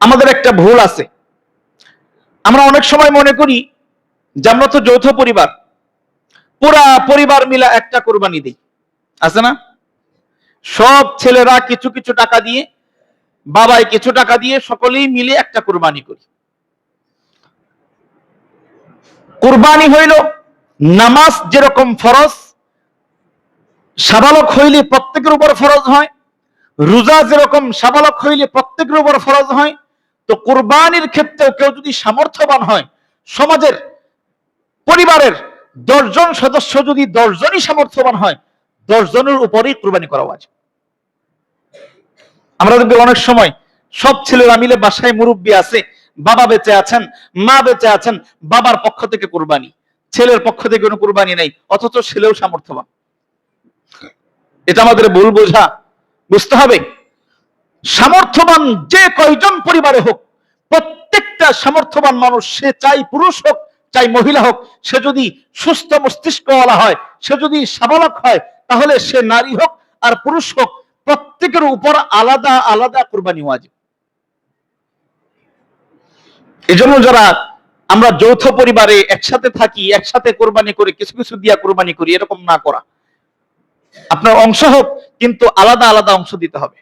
আমাদের একটা ভুল আছে। আমরা অনেক সময় মনে করি যে আমরা তো যৌথ পরিবার। পুরা পরিবার মিলা একটা কোরবানি দিই। আছে না? সব ছেলেরা কিছু কিছু টাকা দিয়ে, বাবাই কিছু টাকা দিয়ে সকলেই মিলে একটা কোরবানি করি। কোরবানি হইল নামাজ যেরকম ফরজ, সাবালক হইলে প্রত্যেকের উপর ফরজ হয়, রোজা যেরকম সাবালক হইলে প্রত্যেকের উপর ফরজ হয় তো কোরবানির ক্ষেত্রেও কেউ যদি সামর্থ্যবান হয়, সমাজের পরিবারের দশজন সদস্য যদি দশজনই সামর্থ্যবান হয়, দশজনের উপরেই কোরবানি করা উচিত আমরা দেখবি অনেক সময় সব ছেলেরা মিলে বাসায় মুরব্বী আছে, বাবা বেঁচে আছেন, মা বেঁচে আছেন, বাবার পক্ষ থেকে কোরবানি। ছেলের পক্ষ থেকে কোনো কোরবানি নেই, অথচ ছেলেও সামর্থ্যবান। এটা আমাদের ভুল বোঝা, বুঝতে হবে? সামর্থ্যবান যে কয়জন পরিবারে হোক, প্রত্যেকটা সামর্থ্যবান মানুষ, সে চাই পুরুষ হোক, চাই মহিলা হোক, সে যদি সুস্থ মস্তিষ্কওয়ালা হয়, সে যদি সাবালক হয়, তাহলে সে নারী হোক আর পুরুষ হোক, প্রত্যেকের উপর আলাদা আলাদা কোরবানি ওয়াজিব। এজন্য যারা আমরা যৌথ পরিবারে একসাথে থাকি, একসাথে কোরবানি করে, কিছু কিছু দিয়া কোরবানি করি, এরকম না করা। আপনার অংশ হোক, কিন্তু আলাদা আলাদা অংশ দিতে হবে।